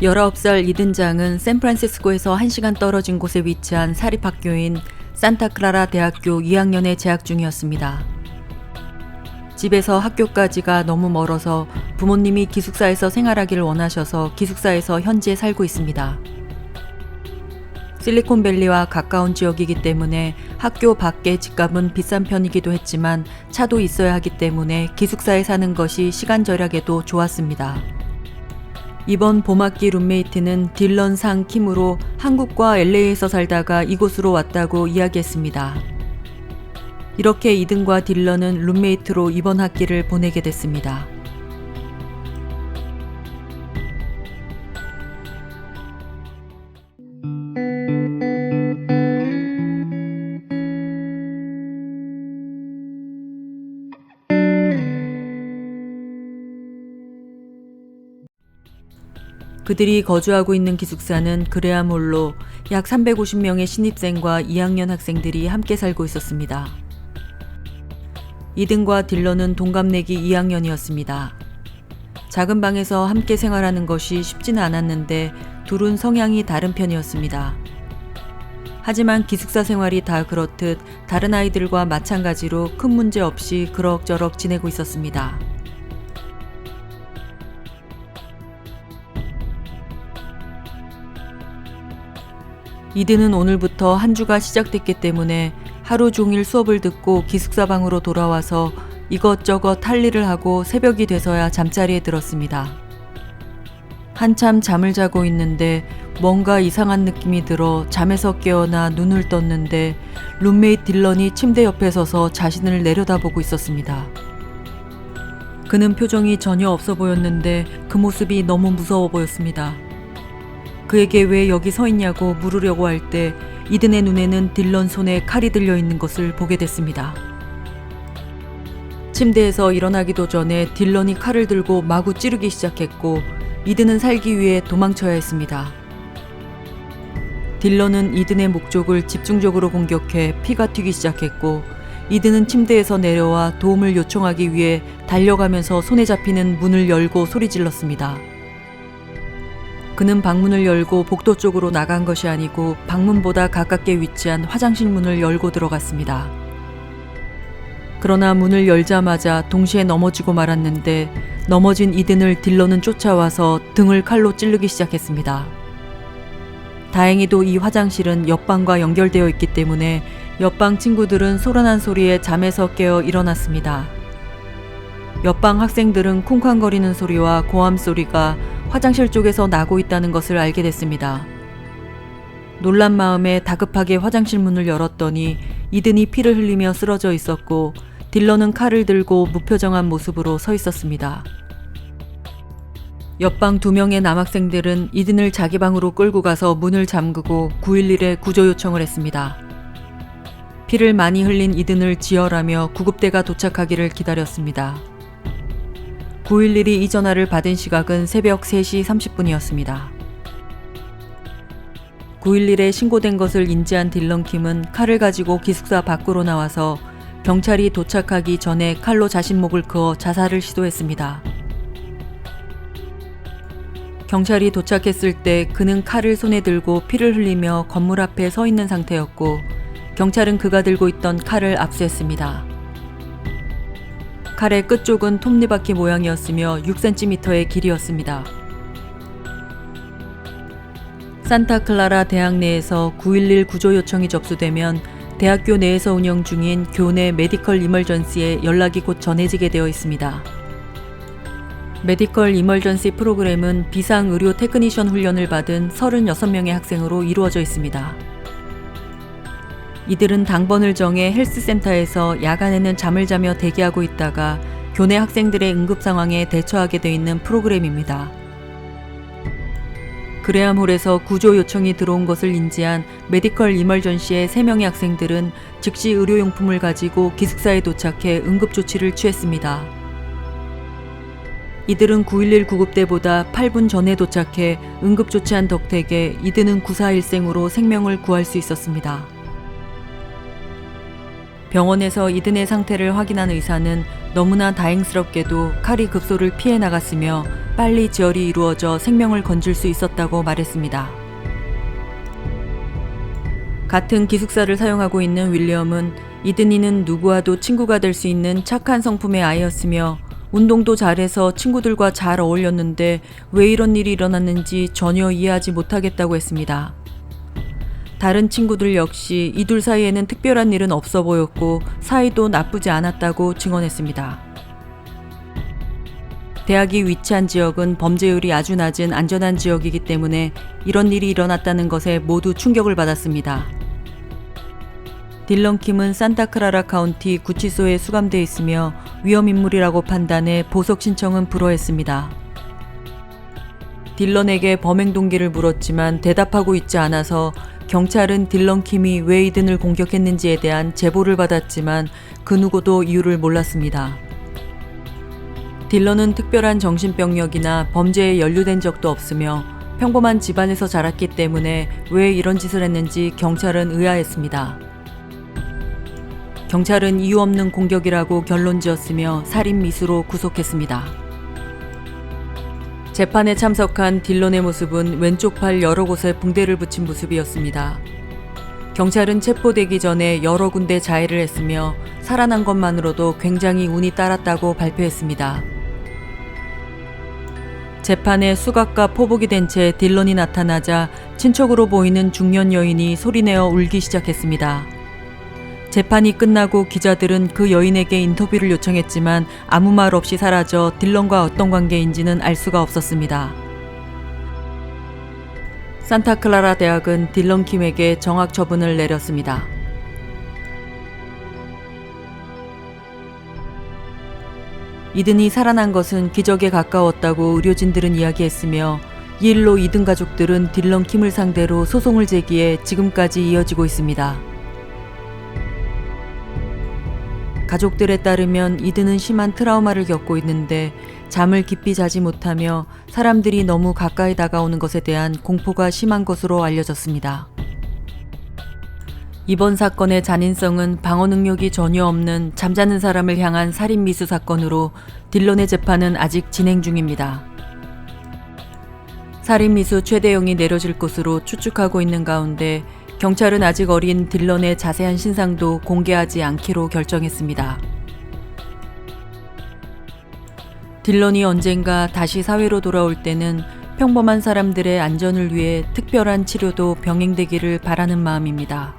19살 이든장은 샌프란시스코에서 1시간 떨어진 곳에 위치한 사립학교인 산타클라라 대학교 2학년에 재학 중이었습니다. 집에서 학교까지가 너무 멀어서 부모님이 기숙사에서 생활하기를 원하셔서 기숙사에서 현재 살고 있습니다. 실리콘밸리와 가까운 지역이기 때문에 학교 밖의 집값은 비싼 편이기도 했지만 차도 있어야 하기 때문에 기숙사에 사는 것이 시간 절약에도 좋았습니다. 이번 봄학기 룸메이트는 딜런 상 킴으로 한국과 LA에서 살다가 이곳으로 왔다고 이야기했습니다. 이렇게 이든과 딜런은 룸메이트로 이번 학기를 보내게 됐습니다. 그들이 거주하고 있는 기숙사는 그레아몰로 약 350명의 신입생과 2학년 학생들이 함께 살고 있었습니다. 이든과 딜런은 동갑내기 2학년이었습니다. 작은 방에서 함께 생활하는 것이 쉽지는 않았는데 둘은 성향이 다른 편이었습니다. 하지만 기숙사 생활이 다 그렇듯 다른 아이들과 마찬가지로 큰 문제 없이 그럭저럭 지내고 있었습니다. 이드는 오늘부터 한 주가 시작됐기 때문에 하루 종일 수업을 듣고 기숙사 방으로 돌아와서 이것저것 할 일을 하고 새벽이 돼서야 잠자리에 들었습니다. 한참 잠을 자고 있는데 뭔가 이상한 느낌이 들어 잠에서 깨어나 눈을 떴는데 룸메이트 딜런이 침대 옆에 서서 자신을 내려다보고 있었습니다. 그는 표정이 전혀 없어 보였는데 그 모습이 너무 무서워 보였습니다. 그에게 왜 여기 서 있냐고 물으려고 할 때 이든의 눈에는 딜런 손에 칼이 들려 있는 것을 보게 됐습니다. 침대에서 일어나기도 전에 딜런이 칼을 들고 마구 찌르기 시작했고 이든은 살기 위해 도망쳐야 했습니다. 딜런은 이든의 목쪽을 집중적으로 공격해 피가 튀기 시작했고 이든은 침대에서 내려와 도움을 요청하기 위해 달려가면서 손에 잡히는 문을 열고 소리 질렀습니다. 그는 방문을 열고 복도 쪽으로 나간 것이 아니고 방문보다 가깝게 위치한 화장실 문을 열고 들어갔습니다. 그러나 문을 열자마자 동시에 넘어지고 말았는데 넘어진 이든을 딜러는 쫓아와서 등을 칼로 찌르기 시작했습니다. 다행히도 이 화장실은 옆방과 연결되어 있기 때문에 옆방 친구들은 소란한 소리에 잠에서 깨어 일어났습니다. 옆방 학생들은 쿵쾅거리는 소리와 고함 소리가 화장실 쪽에서 나고 있다는 것을 알게 됐습니다. 놀란 마음에 다급하게 화장실 문을 열었더니 이든이 피를 흘리며 쓰러져 있었고 딜러는 칼을 들고 무표정한 모습으로 서 있었습니다. 옆방 두 명의 남학생들은 이든을 자기 방으로 끌고 가서 문을 잠그고 911에 구조 요청을 했습니다. 피를 많이 흘린 이든을 지혈하며 구급대가 도착하기를 기다렸습니다. 911이 이 전화를 받은 시각은 새벽 3시 30분이었습니다. 911에 신고된 것을 인지한 딜런 킴은 칼을 가지고 기숙사 밖으로 나와서 경찰이 도착하기 전에 칼로 자신 목을 그어 자살을 시도했습니다. 경찰이 도착했을 때 그는 칼을 손에 들고 피를 흘리며 건물 앞에 서 있는 상태였고 경찰은 그가 들고 있던 칼을 압수했습니다. 칼의 끝쪽은 톱니바퀴 모양이었으며 6cm의 길이였습니다. 산타클라라 대학 내에서 911 구조 요청이 접수되면 대학교 내에서 운영 중인 교내 메디컬 이멀전시에 연락이 곧 전해지게 되어 있습니다. 메디컬 이멀전시 프로그램은 비상 의료 테크니션 훈련을 받은 36명의 학생으로 이루어져 있습니다. 이들은 당번을 정해 헬스센터에서 야간에는 잠을 자며 대기하고 있다가 교내 학생들의 응급 상황에 대처하게 돼 있는 프로그램입니다. 그레암홀에서 구조 요청이 들어온 것을 인지한 메디컬 이멀전시의 3명의 학생들은 즉시 의료용품을 가지고 기숙사에 도착해 응급조치를 취했습니다. 이들은 911 구급대보다 8분 전에 도착해 응급조치한 덕택에 이들은 구사일생으로 생명을 구할 수 있었습니다. 병원에서 이든의 상태를 확인한 의사는 너무나 다행스럽게도 칼이 급소를 피해 나갔으며 빨리 지혈이 이루어져 생명을 건질 수 있었다고 말했습니다. 같은 기숙사를 사용하고 있는 윌리엄은 이드니는 누구와도 친구가 될 수 있는 착한 성품의 아이였으며 운동도 잘해서 친구들과 잘 어울렸는데 왜 이런 일이 일어났는지 전혀 이해하지 못하겠다고 했습니다. 다른 친구들 역시 이 둘 사이에는 특별한 일은 없어 보였고 사이도 나쁘지 않았다고 증언했습니다. 대학이 위치한 지역은 범죄율이 아주 낮은 안전한 지역이기 때문에 이런 일이 일어났다는 것에 모두 충격을 받았습니다. 딜런 킴은 산타크라라 카운티 구치소에 수감돼 있으며 위험 인물이라고 판단해 보석 신청은 불허했습니다. 딜런에게 범행 동기를 물었지만 대답하고 있지 않아서 경찰은 딜런 킴이 왜 이든을 공격했는지에 대한 제보를 받았지만 그 누구도 이유를 몰랐습니다. 딜런은 특별한 정신병력이나 범죄에 연루된 적도 없으며 평범한 집안에서 자랐기 때문에 왜 이런 짓을 했는지 경찰은 의아했습니다. 경찰은 이유 없는 공격이라고 결론 지었으며 살인 미수로 구속했습니다. 재판에 참석한 딜런의 모습은 왼쪽 팔 여러 곳에 붕대를 붙인 모습이었습니다. 경찰은 체포되기 전에 여러 군데 자해를 했으며 살아난 것만으로도 굉장히 운이 따랐다고 발표했습니다. 재판에 수갑과 포복이 된 채 딜런이 나타나자 친척으로 보이는 중년 여인이 소리내어 울기 시작했습니다. 재판이 끝나고 기자들은 그 여인에게 인터뷰를 요청했지만 아무 말 없이 사라져 딜런과 어떤 관계인지는 알 수가 없었습니다. 산타클라라 대학은 딜런 킴에게 정학 처분을 내렸습니다. 이든이 살아난 것은 기적에 가까웠다고 의료진들은 이야기했으며 이 일로 이든 가족들은 딜런 킴을 상대로 소송을 제기해 지금까지 이어지고 있습니다. 가족들에 따르면 이든은 심한 트라우마를 겪고 있는데 잠을 깊이 자지 못하며 사람들이 너무 가까이 다가오는 것에 대한 공포가 심한 것으로 알려졌습니다. 이번 사건의 잔인성은 방어 능력이 전혀 없는 잠자는 사람을 향한 살인 미수 사건으로 딜런의 재판은 아직 진행 중입니다. 살인 미수 최대형이 내려질 것으로 추측하고 있는 가운데 경찰은 아직 어린 딜런의 자세한 신상도 공개하지 않기로 결정했습니다. 딜런이 언젠가 다시 사회로 돌아올 때는 평범한 사람들의 안전을 위해 특별한 치료도 병행되기를 바라는 마음입니다.